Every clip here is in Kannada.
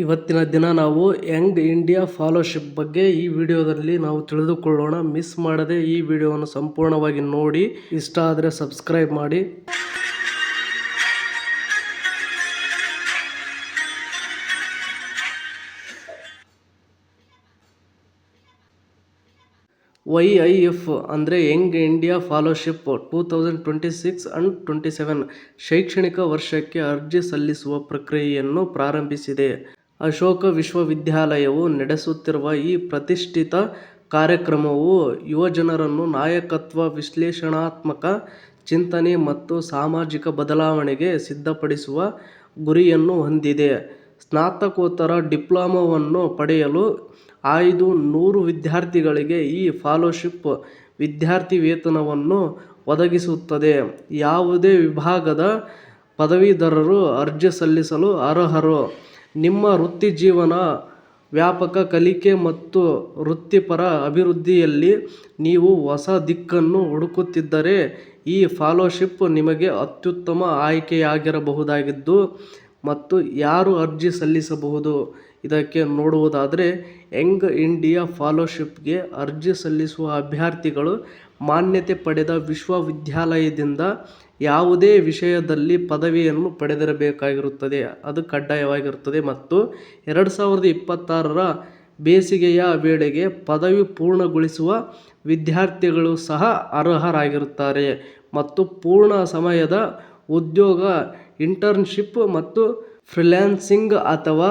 ಇವತ್ತಿನ ದಿನ ನಾವು ಯಂಗ್ ಇಂಡಿಯಾ ಫಾಲೋಶಿಪ್ ಬಗ್ಗೆ ಈ ವಿಡಿಯೋದಲ್ಲಿ ನಾವು ತಿಳಿದುಕೊಳ್ಳೋಣ. ಮಿಸ್ ಮಾಡದೆ ಈ ವಿಡಿಯೋವನ್ನು ಸಂಪೂರ್ಣವಾಗಿ ನೋಡಿ. ಇಷ್ಟ ಆದರೆ ಸಬ್ಸ್ಕ್ರೈಬ್ ಮಾಡಿ. ವೈ ಐ ಎಫ್ ಅಂದರೆ young India fellowship two thousand twenty six and twenty seven ಶೈಕ್ಷಣಿಕ ವರ್ಷಕ್ಕೆ ಅರ್ಜಿ ಸಲ್ಲಿಸುವ ಪ್ರಕ್ರಿಯೆಯನ್ನು ಪ್ರಾರಂಭಿಸಿದೆ. ಅಶೋಕ ವಿಶ್ವವಿದ್ಯಾಲಯವು ನಡೆಸುತ್ತಿರುವ ಈ ಪ್ರತಿಷ್ಠಿತ ಕಾರ್ಯಕ್ರಮವು ಯುವಜನರನ್ನು ನಾಯಕತ್ವ, ವಿಶ್ಲೇಷಣಾತ್ಮಕ ಚಿಂತನೆ ಮತ್ತು ಸಾಮಾಜಿಕ ಬದಲಾವಣೆಗೆ ಸಿದ್ಧಪಡಿಸುವ ಗುರಿಯನ್ನು ಹೊಂದಿದೆ. ಸ್ನಾತಕೋತ್ತರ ಡಿಪ್ಲೊಮಾವನ್ನು ಪಡೆಯಲು ಆಯ್ದ ನೂರು ವಿದ್ಯಾರ್ಥಿಗಳಿಗೆ ಈ ಫಾಲೋಶಿಪ್ ವಿದ್ಯಾರ್ಥಿ ವೇತನವನ್ನು ಒದಗಿಸುತ್ತದೆ. ಯಾವುದೇ ವಿಭಾಗದ ಪದವೀಧರರು ಅರ್ಜಿ ಸಲ್ಲಿಸಲು ಅರ್ಹರು. ನಿಮ್ಮ ವೃತ್ತಿ ಜೀವನ ವ್ಯಾಪಕ ಕಲಿಕೆ ಮತ್ತು ವೃತ್ತಿಪರ ಅಭಿವೃದ್ಧಿಯಲ್ಲಿ ನೀವು ಹೊಸ ದಿಕ್ಕನ್ನು ಹುಡುಕುತ್ತಿದ್ದರೆ ಈ ಫಾಲೋಶಿಪ್ ನಿಮಗೆ ಅತ್ಯುತ್ತಮ ಆಯ್ಕೆಯಾಗಿರಬಹುದಾಗಿದ್ದು ಮತ್ತು ಯಾರು ಅರ್ಜಿ ಸಲ್ಲಿಸಬಹುದು? ಇದಕ್ಕೆ ನೋಡುವುದಾದರೆ, ಯಂಗ್ ಇಂಡಿಯಾ ಫಾಲೋಶಿಪ್ಗೆ ಅರ್ಜಿ ಸಲ್ಲಿಸುವ ಅಭ್ಯರ್ಥಿಗಳು ಮಾನ್ಯತೆ ಪಡೆದ ವಿಶ್ವವಿದ್ಯಾಲಯದಿಂದ ಯಾವುದೇ ವಿಷಯದಲ್ಲಿ ಪದವಿಯನ್ನು ಪಡೆದಿರಬೇಕಾಗಿರುತ್ತದೆ. ಅದು ಕಡ್ಡಾಯವಾಗಿರುತ್ತದೆ. ಮತ್ತು ಎರಡು ಸಾವಿರದ ಇಪ್ಪತ್ತಾರರ ಬೇಸಿಗೆಯ ವೇಳೆಗೆ ಪದವಿ ಪೂರ್ಣಗೊಳಿಸುವ ವಿದ್ಯಾರ್ಥಿಗಳು ಸಹ ಅರ್ಹರಾಗಿರುತ್ತಾರೆ. ಮತ್ತು ಪೂರ್ಣ ಸಮಯದ ಉದ್ಯೋಗ, ಇಂಟರ್ನ್ಶಿಪ್ ಮತ್ತು ಫ್ರೀಲ್ಯಾನ್ಸಿಂಗ್ ಅಥವಾ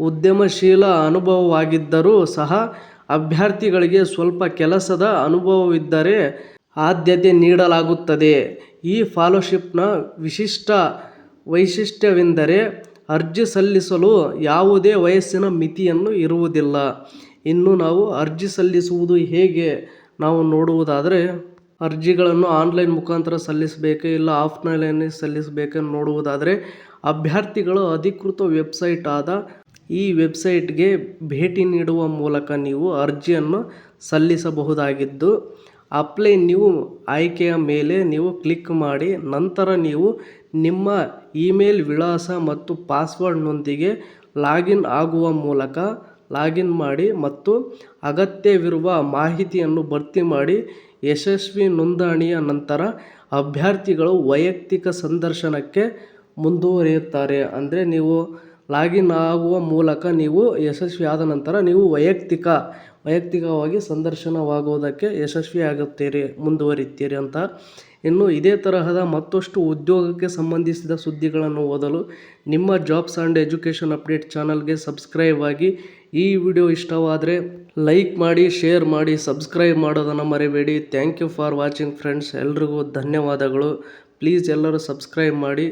ಉದ್ಯಮಶೀಲ ಅನುಭವವಾಗಿದ್ದರೂ ಸಹ ಅಭ್ಯರ್ಥಿಗಳಿಗೆ ಸ್ವಲ್ಪ ಕೆಲಸದ ಅನುಭವವಿದ್ದರೆ ಆದ್ಯತೆ ನೀಡಲಾಗುತ್ತದೆ. ಈ ಫಾಲೋಶಿಪ್ನ ವಿಶಿಷ್ಟ ವೈಶಿಷ್ಟ್ಯವೆಂದರೆ ಅರ್ಜಿ ಸಲ್ಲಿಸಲು ಯಾವುದೇ ವಯಸ್ಸಿನ ಮಿತಿಯನ್ನು ಇರುವುದಿಲ್ಲ. ಇನ್ನು ನಾವು ಅರ್ಜಿ ಸಲ್ಲಿಸುವುದು ಹೇಗೆ ನಾವು ನೋಡುವುದಾದರೆ ಅರ್ಜಿಗಳನ್ನು ಆನ್ಲೈನ್ ಮುಖಾಂತರ ಸಲ್ಲಿಸಬೇಕೆ ಇಲ್ಲ ಆಫ್ಲೈನಲ್ಲಿ ಸಲ್ಲಿಸಬೇಕೆಂದು ನೋಡುವುದಾದರೆ ಅಭ್ಯರ್ಥಿಗಳು ಅಧಿಕೃತ ವೆಬ್ಸೈಟ್ ಆದ ಈ ವೆಬ್ಸೈಟ್ಗೆ ಭೇಟಿ ನೀಡುವ ಮೂಲಕ ನೀವು ಅರ್ಜಿಯನ್ನು ಸಲ್ಲಿಸಬಹುದಾಗಿದ್ದು, ಅಪ್ಲೈ ನೀವು ಆಯ್ಕೆಯ ಮೇಲೆ ನೀವು ಕ್ಲಿಕ್ ಮಾಡಿ, ನಂತರ ನೀವು ನಿಮ್ಮ ಇಮೇಲ್ ವಿಳಾಸ ಮತ್ತು ಪಾಸ್ವರ್ಡ್ನೊಂದಿಗೆ ಲಾಗಿನ್ ಆಗುವ ಮೂಲಕ ಲಾಗಿನ್ ಮಾಡಿ ಮತ್ತು ಅಗತ್ಯವಿರುವ ಮಾಹಿತಿಯನ್ನು ಭರ್ತಿ ಮಾಡಿ, ಯಶಸ್ವಿ ನೋಂದಣಿಯ ನಂತರ ಅಭ್ಯರ್ಥಿಗಳು ವೈಯಕ್ತಿಕ ಸಂದರ್ಶನಕ್ಕೆ ಮುಂದುವರಿಯುತ್ತಾರೆ. ಅಂದರೆ ನೀವು ಲಾಗಿನ್ ಆಗುವ ಮೂಲಕ ನೀವು ಯಶಸ್ವಿ ಆದ ನಂತರ ನೀವು ವೈಯಕ್ತಿಕ, ವೈಯಕ್ತಿಕವಾಗಿ ಸಂದರ್ಶನವಾಗುವುದಕ್ಕೆ ಯಶಸ್ವಿಯಾಗುತ್ತೀರಿ ಮುಂದುವರಿತೀರಿ ಅಂತ. ಇನ್ನು ಇದೇ ತರಹದ ಮತ್ತಷ್ಟು ಉದ್ಯೋಗಕ್ಕೆ ಸಂಬಂಧಿಸಿದ ಸುದ್ದಿಗಳನ್ನು ಓದಲು ನಿಮ್ಮ ಜಾಬ್ಸ್ ಆ್ಯಂಡ್ ಎಜುಕೇಷನ್ ಅಪ್ಡೇಟ್ ಚಾನಲ್ಗೆ ಸಬ್ಸ್ಕ್ರೈಬ್ ಆಗಿ. ಈ ವಿಡಿಯೋ ಇಷ್ಟವಾದರೆ ಲೈಕ್ ಮಾಡಿ, ಶೇರ್ ಮಾಡಿ, ಸಬ್ಸ್ಕ್ರೈಬ್ ಮಾಡೋದನ್ನು ಮರಿಬೇಡಿ. Thank you for watching friends ಎಲ್ರಿಗೂ ಧನ್ಯವಾದಗಳು. ಪ್ಲೀಸ್ ಎಲ್ಲರೂ ಸಬ್ಸ್ಕ್ರೈಬ್ ಮಾಡಿ.